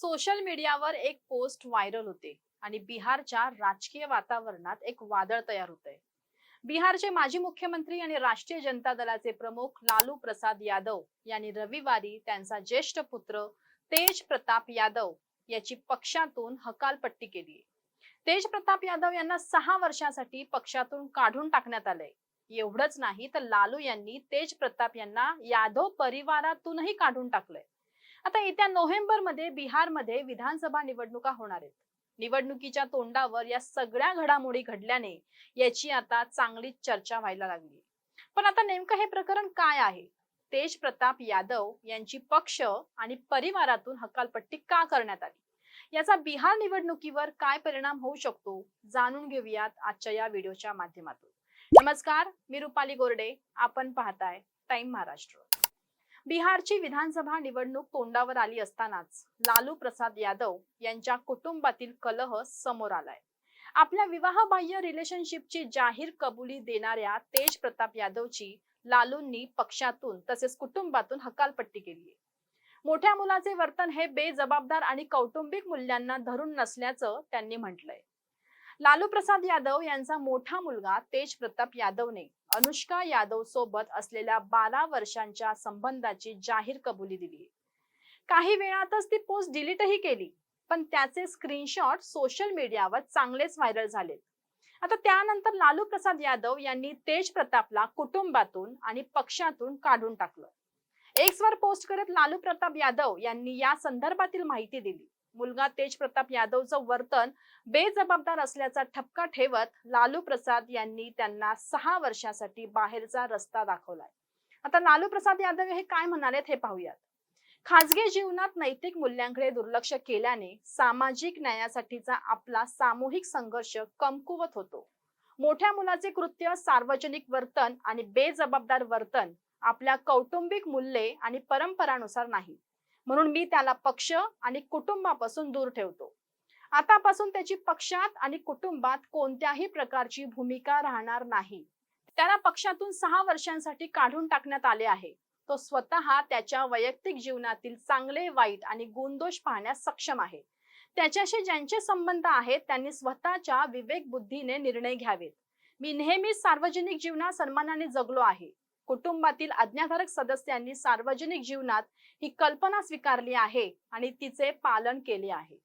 Social मीडियावर एक post viral होते आणि बिहारच्या राजकीय वातावरणात एक वादळ तयार होतंय. बिहारचे माजी मुख्यमंत्री आणि राष्ट्रीय जनता दलाचे प्रमुख लालू प्रसाद यादव यांनी रविवारी त्यांचा ज्येष्ठ पुत्र तेज प्रताप यादव याची पक्षातून हकालपट्टी केली. तेज प्रताप यादव यांना सहा वर्षासाठी पक्षातून काढून टाकण्यात आलंय. एवढंच नाही तर लालू यांनी तेज प्रताप यांना यादव परिवारातूनही काढून टाकलंय. आता येत्या नोव्हेंबरमध्ये बिहारमध्ये विधानसभा निवडणुका होणार आहेत. निवडणुकीच्या तोंडावर या सगळ्या घडामोडी घडल्याने याची आता चांगली चर्चा व्हायला लागली. पण आता नेमकं हे प्रकरण काय आहे? तेज प्रताप यादव यांची पक्ष आणि परिवारातून हकालपट्टी का करण्यात आली? याचा बिहार निवडणुकीवर काय परिणाम होऊ शकतो? जाणून घेऊयात आजच्या या व्हिडिओच्या माध्यमातून. नमस्कार मी रुपाली गोरडे आपण पाहताय टाइम महाराष्ट्र. बिहारची विधानसभा निवडणूक तोंडावर आली असतानाच लालू प्रसाद यादव यांच्या कुटुंबातील कलह समोर आलाय. आपल्या विवाहबाह्य रिलेशनशिपची जाहीर कबुली देणाऱ्या तेज प्रताप यादवची लालूंनी पक्षातून तसेच कुटुंबातून हकालपट्टी केली मोठ्या मुलाचे वर्तन हे बेजबाबदार आणि कौटुंबिक मूल्यांना धरून नसल्याचं त्यांनी म्हटलंय. लालू प्रसाद यादव यांचा मोठा मुलगा तेज प्रताप यादवने अनुष्का यादव सोबत असलेल्या बारा वर्षांच्या संबंधाची जाहीर कबुली दिली. काही वेळातच ती पोस्ट डिलीटही केली पण त्याचे स्क्रीनशॉट सोशल मीडियावर चांगलेच व्हायरल झाले. आता त्यानंतर लालू प्रसाद यादव यांनी तेज प्रतापला कुटुंबातून आणि पक्षातून काढून टाकलं. एक्स वर पोस्ट करत लालू प्रताप यादव यांनी या संदर्भातील माहिती दिली. मुलगा तेज प्रताप यादवचं वर्तन बेजबाबदार असल्याचा ठपका ठेवत लालू प्रसाद यांनी त्यांना सहा वर्षासाठी बाहेरचा रस्ता दाखवलाय. आता लालू प्रसाद यादव हे काय म्हणालेत हे पाहूयात. खाजगी जीवनात नैतिक मूल्यांकडे दुर्लक्ष केल्याने सामाजिक न्यायासाठीचा आपला सामूहिक संघर्ष कमकुवत होतो. मोठ्या मुलाचे कृत्य सार्वजनिक वर्तन आणि बेजबाबदार वर्तन आपल्या कौटुंबिक मूल्ये आणि परंपरानुसार नाही. म्हणून मी त्याला पक्ष आणि कुटुंबापासून दूर ठेवतो. आतापासून त्याची पक्षात आणि कुटुंबात कोणत्याही प्रकारची भूमिका राहणार नाही. त्याला पक्षातून सहा वर्षांसाठी काढून टाकण्यात आले आहे. तो स्वतः त्याच्या वैयक्तिक जीवनातील चांगले वाईट आणि गुणदोष पाहण्यास सक्षम आहे. त्याच्याशी ज्यांचे संबंध आहेत त्यांनी स्वतःच्या विवेक बुद्धीने निर्णय घ्यावेत. मी नेहमीच सार्वजनिक जीवनात सन्मानाने जगलो आहे. कुटुंबातील आज्ञाधारक सदस्यांनी सार्वजनिक जीवनात ही कल्पना स्वीकारली आहे आणि तिचे पालन केले आहे.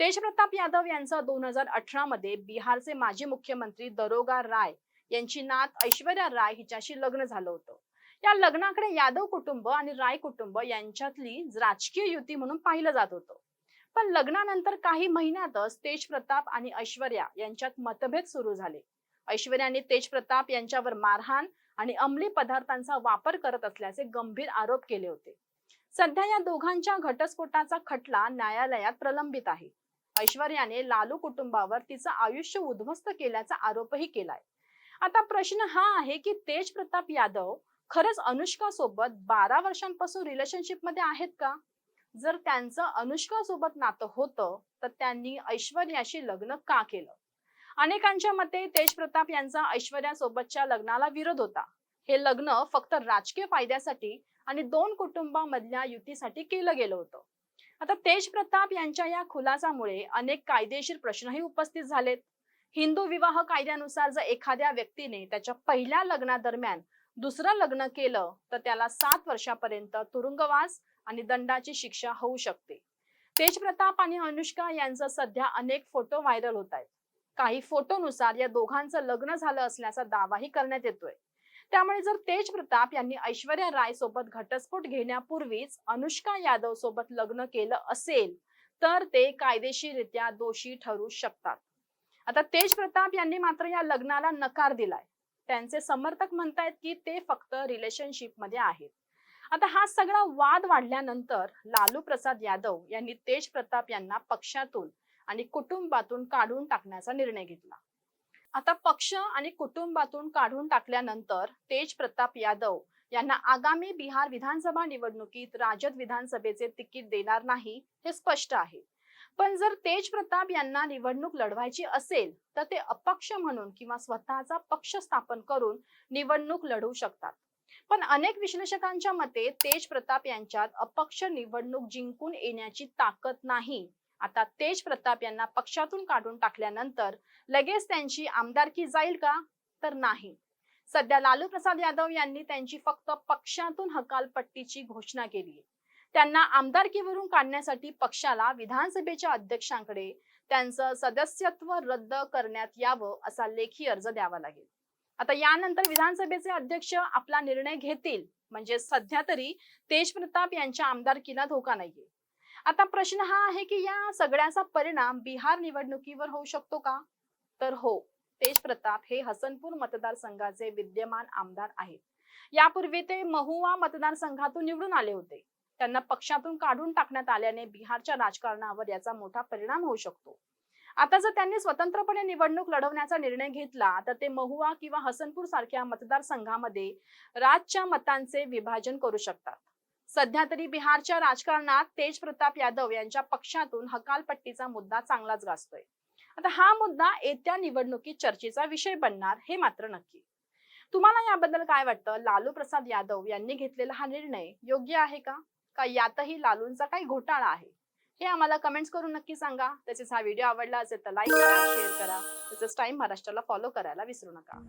तेजप्रताप यादव यांचा दोन हजार अठरा मध्ये बिहारचे माजी मुख्यमंत्री दरोगा राय यांची नात ऐश्वर्या राय हिच्याशी लग्न झालं होतं. या लग्नाकडे यादव कुटुंब आणि राय कुटुंब यांच्यातली राजकीय युती म्हणून पाहिलं जात होतं. पण लग्नानंतर काही महिन्यातच तेज प्रताप आणि ऐश्वर्या यांच्यात मतभेद सुरू झाले. ऐश्वर्याने तेज प्रताप यांच्यावर मारहाण आणि अंमली पदार्थांचा वापर करत असल्याचे गंभीर आरोप केले होते. सध्या या दोघांच्या घटस्फोटाचा खटला न्यायालयात प्रलंबित आहे. ऐश्वर्याने लालू कुटुंबावर तिचं आयुष्य उद्ध्वस्त केल्याचा आरोपही केलाय. आता प्रश्न हा आहे की तेज प्रताप यादव खरंच अनुष्का सोबत बारा वर्षांपासून रिलेशनशिपमध्ये आहेत का? जर त्यांचं अनुष्का सोबत नातं होतं तर त्यांनी ऐश्वर्याशी लग्न का केलं? अनेकांच्या मते तेज प्रताप यांचा ऐश्वर्या सोबतच्या लग्नाला विरोध होता. हे लग्न फक्त राजकीय फायद्यासाठी आणि दोन कुटुंबामधल्या युतीसाठी केलं गेलं होतं. आता तेज प्रताप यांच्या या खुलासामुळे अनेक कायदेशीर प्रश्नही उपस्थित झालेत. हिंदू विवाह कायद्यानुसार जर एखाद्या व्यक्तीने त्याच्या पहिल्या लग्नादरम्यान दुसरं लग्न केलं तर त्याला सात वर्षापर्यंत तुरुंगवास आणि दंडाची शिक्षा होऊ शकते. तेज प्रताप आणि अनुष्का यांचं सध्या अनेक फोटो व्हायरल होत आहेत. काही फोटोनुसार या दोघांचं लग्न झालं असल्याचा दावाही करण्यात येतोय. त्यामुळे जर तेज प्रताप यांनी ऐश्वर्या राय सोबत घटस्फोट घेण्यापूर्वीच अनुष्का यादव सोबत लग्न केलं असेल तर ते कायदेशीररित्या दोषी ठरू शकतात. आता तेज प्रताप यांनी मात्र या लग्नाला नकार दिलाय. त्यांचे समर्थक म्हणतायत की ते फक्त रिलेशनशिपमध्ये आहेत. आता हा सगळा वाद वाढल्यानंतर लालू प्रसाद यादव यांनी तेज प्रताप यांना पक्षातून आणि कुटुंबातून काढून टाकण्याचा निर्णय घेतला. आता पक्ष आणि कुटुंबातून काढून टाकल्यानंतर तेज प्रताप यादव यांना आगामी बिहार विधानसभा निवडणुकीत राजद विधानसभेचे तिकीट देणार नाही हे स्पष्ट आहे. पण जर तेज प्रताप यांना निवडणूक लढवायची असेल तर ते अपक्ष म्हणून किंवा स्वतःचा पक्ष स्थापन करून निवडणूक लढवू शकतात. पण अनेक विश्लेषकांच्या मते तेज प्रताप यांच्यात अपक्ष निवडणूक जिंकून येण्याची ताकद नाही. आता तेज प्रताप यांना पक्षातून काढून टाकल्यानंतर लगेच त्यांची आमदारकी जाईल का? तर नाही. सध्या लालू प्रसाद यादव यांनी त्यांची फक्त पक्षातून हकालपट्टीची घोषणा केली त्यांना आमदारकीवरून काढण्यासाठी पक्षाला विधानसभेच्या अध्यक्षांकडे त्यांचं सदस्यत्व रद्द करण्यात यावं असा लेखी अर्ज द्यावा लागेल. आता यानंतर विधानसभेचे अध्यक्ष आपला निर्णय घेतील. म्हणजे सध्या तरी तेज प्रताप यांच्या आमदारकीला धोका नाहीये. आता प्रश्न हा आहे की या सगळ्याचा परिणाम बिहार निवडणुकीवर होऊ शकतो का? तर हो तेज प्रताप हे हसनपूर मतदारसंघाचे विद्यमान आमदार आहेत. यापूर्वी ते महुआ मतदारसंघातून निवडून आले होते. त्यांना पक्षातून काढून टाकण्यात आल्याने बिहारच्या राजकारणावर याचा मोठा परिणाम होऊ शकतो. आता जर त्यांनी स्वतंत्रपणे निवडणूक लढवण्याचा निर्णय घेतला तर ते महुआ किंवा हसनपूर सारख्या मतदारसंघामध्ये राजच्या मतांचे विभाजन करू शकतात. सध्या तरी बिहारच्या राजकारणात तेज प्रताप यादव यांच्या पक्षातून हकालपट्टीचा मुद्दा चांगलाच गाजतोय. आता हा मुद्दा येत्या निवडणुकीत चर्चेचा विषय बनणार हे मात्र नक्की. तुम्हाला याबद्दल काय वाटतं? लालू प्रसाद यादव यांनी घेतलेला हा निर्णय योग्य आहे का? का यातही लालूंचा काही घोटाळा आहे? हे आम्हाला कमेंट्स करून नक्की सांगा. तसेच हा व्हिडिओ आवडला असेल तर लाईक करा शेअर करा. तसंच टाइम महाराष्ट्राला फॉलो करायला विसरू नका.